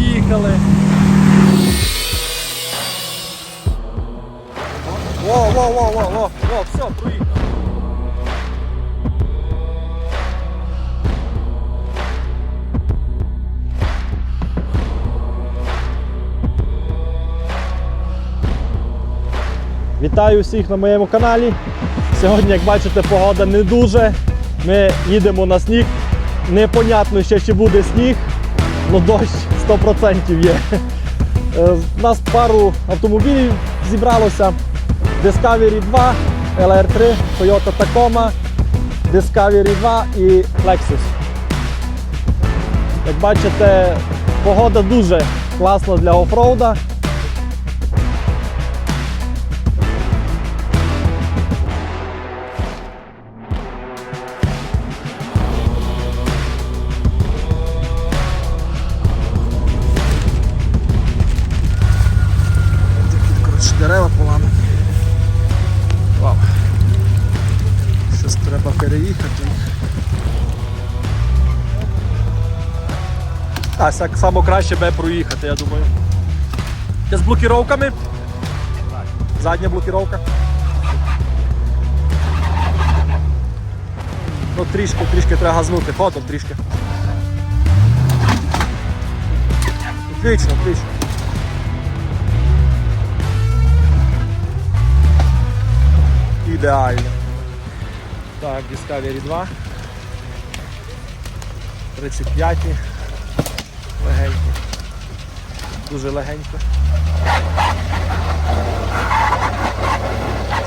під'їхали. Во, во, во, во, во, во, все, проїхав. Вітаю всіх на моєму каналі. Сьогодні, як бачите, погода не дуже. Ми їдемо на сніг. Непонятно ще чи буде сніг, але дощ 100% є. Е, У нас пару автомобілів зібралося. Discovery 2, LR3, Toyota Tacoma, Discovery 2 і Lexus. Як бачите, погода дуже класна для офроуда. Так само краще би проїхати, я думаю. Ти з блокіровками? Задня блокіровка. Ну трішки, трішки треба газнути, ходом трішки. Отлично, отлично. Ідеально. Так, Discovery 2. 35. Легенько. Дуже легенько.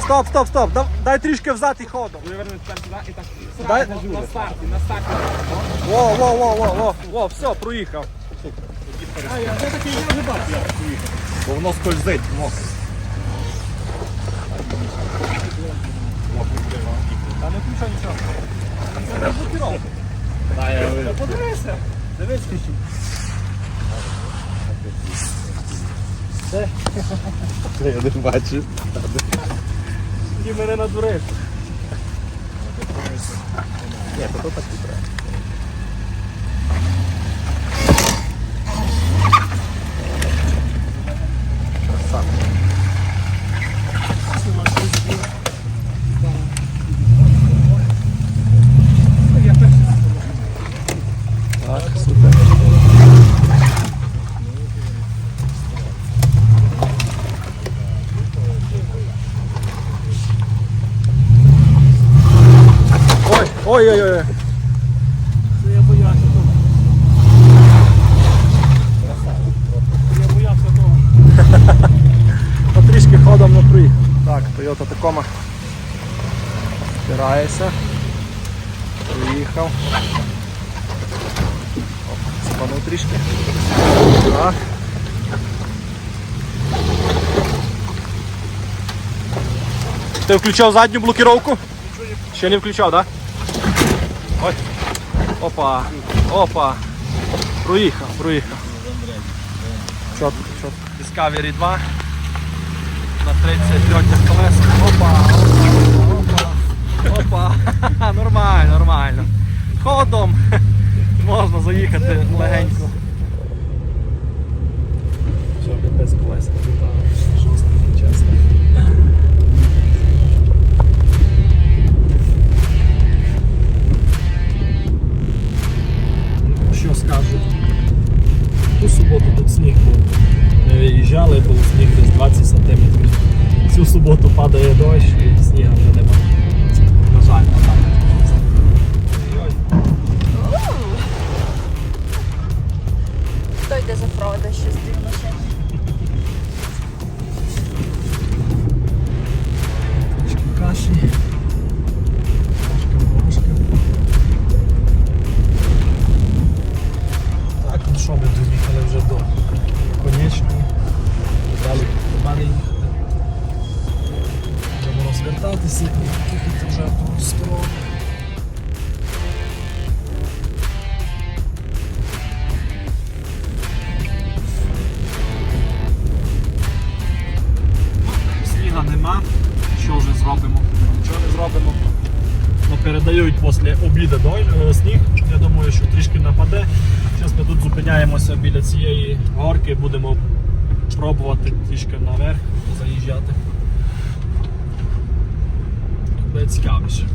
Стоп, стоп, стоп! Дай, трішки взад і ходом. Вивернути там і так. Дай- на, старті, на старті. Во, во, во, во, во, во, все, проїхав. А я вже такий я вже бачу, як поїхав. Бо воно скользить, мокре. Та не включай нічого. Це не блокіровка. Подивися. Дивись. Це Я не бачу. і мене надурив. Ні, то так і треба. Красавчик. Так, супер. Ой, ой, ой, ой. Це я боявся того. Я боявся того. Потрішки ходом не приїхав. Так, Toyota Tacoma. Спирається. Приїхав. Оп, Спанув трішки. Так. Ти включав задню блокіровку? Ще не включав, так? Да? Ой. Опа. Опа. Проїхав, проїхав. Чотко, чотко. Discovery 2 на 33 колесах. Опа, опа, опа, опа. Нормально, нормально. Ходом можна заїхати легенько. Що без колеса. Жорстко, чесно. Що скажу? Ту суботу тут сніг був. Ми виїжджали, був сніг десь 20 см. Цю суботу падає дощ і снігу вже нема. На жаль, на жаль. Хто йде за Фрода, щось дивно ще. Трішки каші. Зробимо. Ну передають після обіду е, сніг. Я думаю, що трішки нападе. Зараз ми тут зупиняємося біля цієї горки, будемо пробувати трішки наверх заїжджати. Буде цікавіше.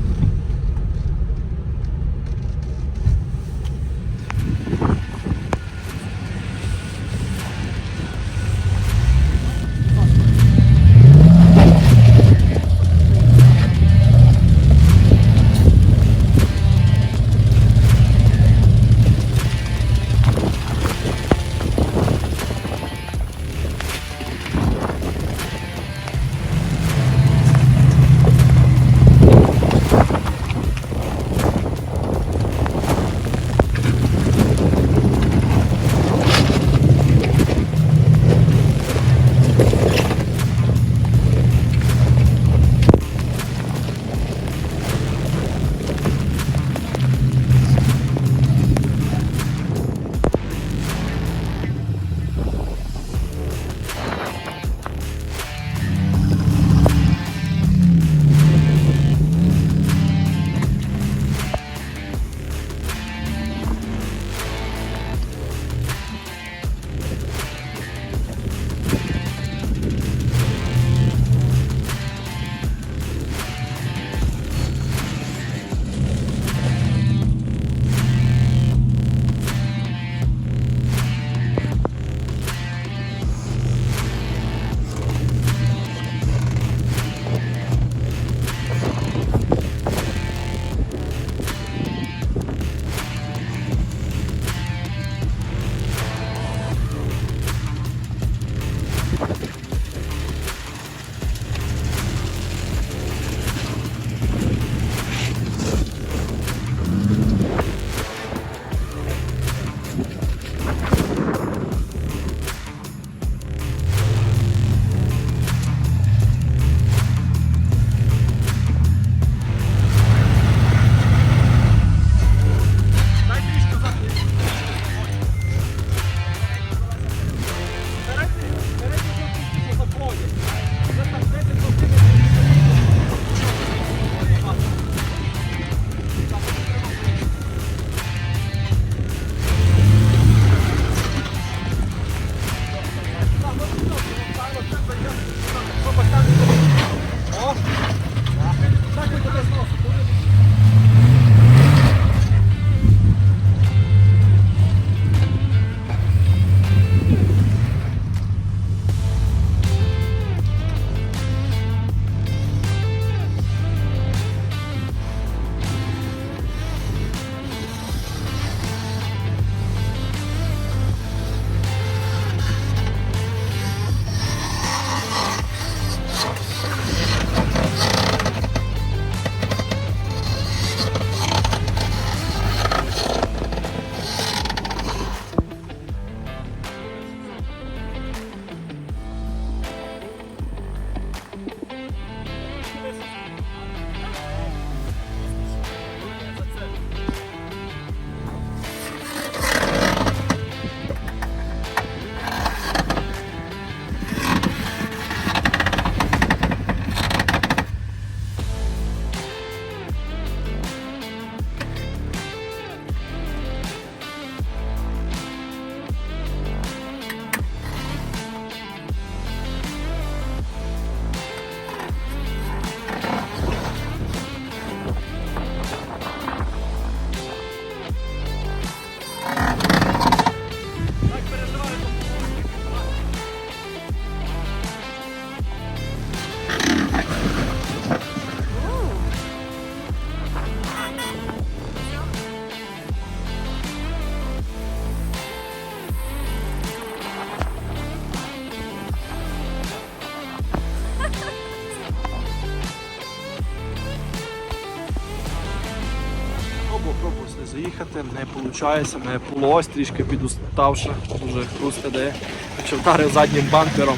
Пробував сюди заїхати, не виходить, не полось, трішки підуставши, дуже хрусте дає. Якщо вдарив заднім бампером,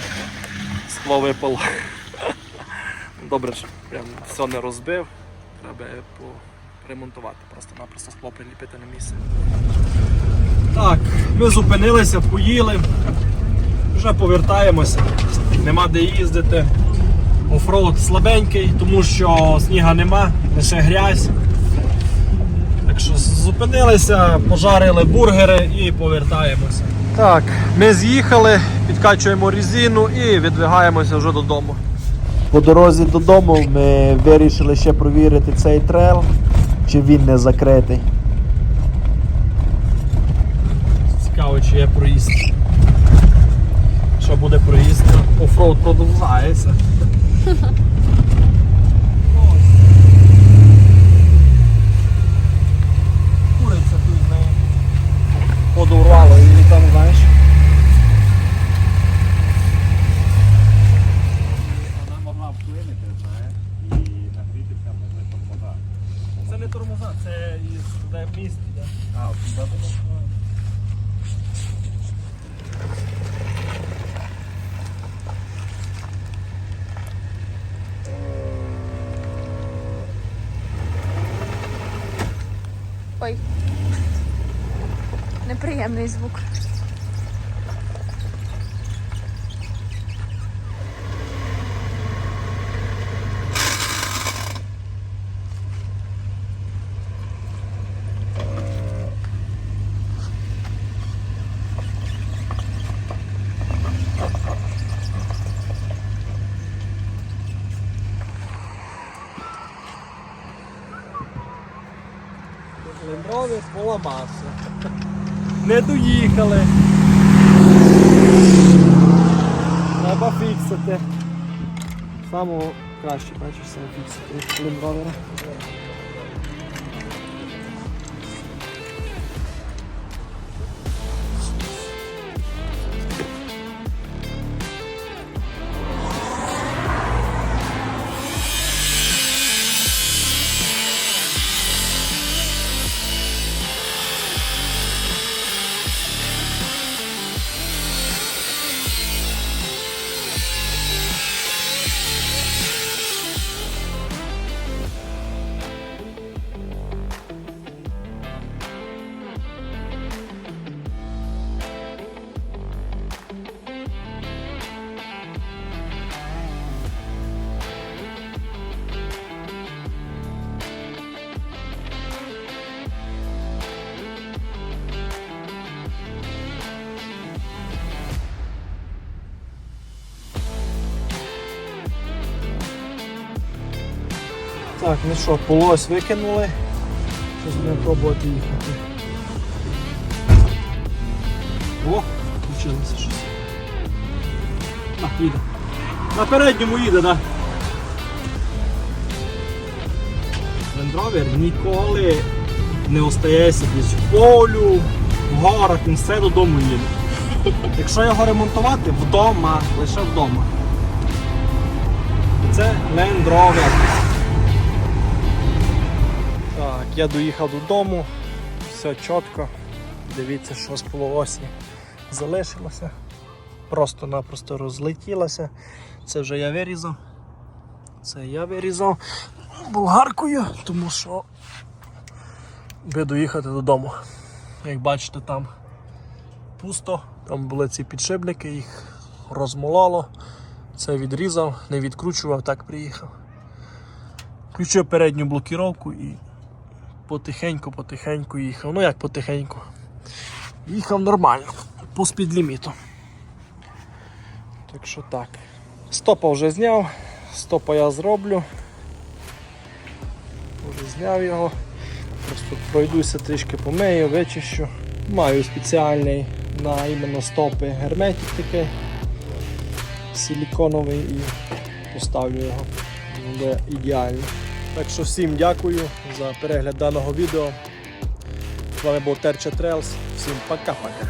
скло випало. Добре, що прям все не розбив, треба ремонтувати, просто-напросто скло приліпити на місце. Так, ми зупинилися, поїли, вже повертаємося, нема де їздити. Офроуд слабенький, тому що сніга нема, лише грязь. Так що зупинилися, пожарили бургери і повертаємося. Так, ми з'їхали, підкачуємо резину і відвигаємося вже додому. По дорозі додому ми вирішили ще провірити цей трейл, чи він не закритий. Цікаво, чи є проїзд. Що буде проїзд, оффроуд продовжається. Куриця тут з нею там. Вона могла вплинути, знаєш, і нагрітися могли тормоза. Це не тормоза, це із де міст. А, от туди Неприємний звук. Лендровер поламався. Не доїхали. Треба фіксити. Самого краще, бачиш, саме фіксити Так, ну що, полось викинули. Щось будемо пробувати їхати. О, включилося щось. Так, їде. На передньому їде, так? Лендровер ніколи не остається десь в полю, в горах, він все додому їде. Якщо його ремонтувати, вдома, лише вдома. Це Land Rover. Так, я доїхав додому, все чітко. Дивіться, що з полуосі залишилося. Просто-напросто розлетілося. Це вже я вирізав. Це я вирізав болгаркою, тому що би доїхати додому. Як бачите, там пусто, там були ці підшипники, їх розмололо. Це відрізав, не відкручував, так приїхав. Включив передню блокіровку і потихеньку-потихеньку їхав. Ну як потихеньку. Їхав нормально, по спідліміту. Так що так. Стопа вже зняв, стопа я зроблю. Вже зняв його. Просто пройдуся трішки помию, вичищу. Маю спеціальний на іменно стопи герметик такий силіконовий і поставлю його. Буде ідеально. Так що всім дякую за перегляд даного відео. З вами був Терча Трелс. Всім пока-пока.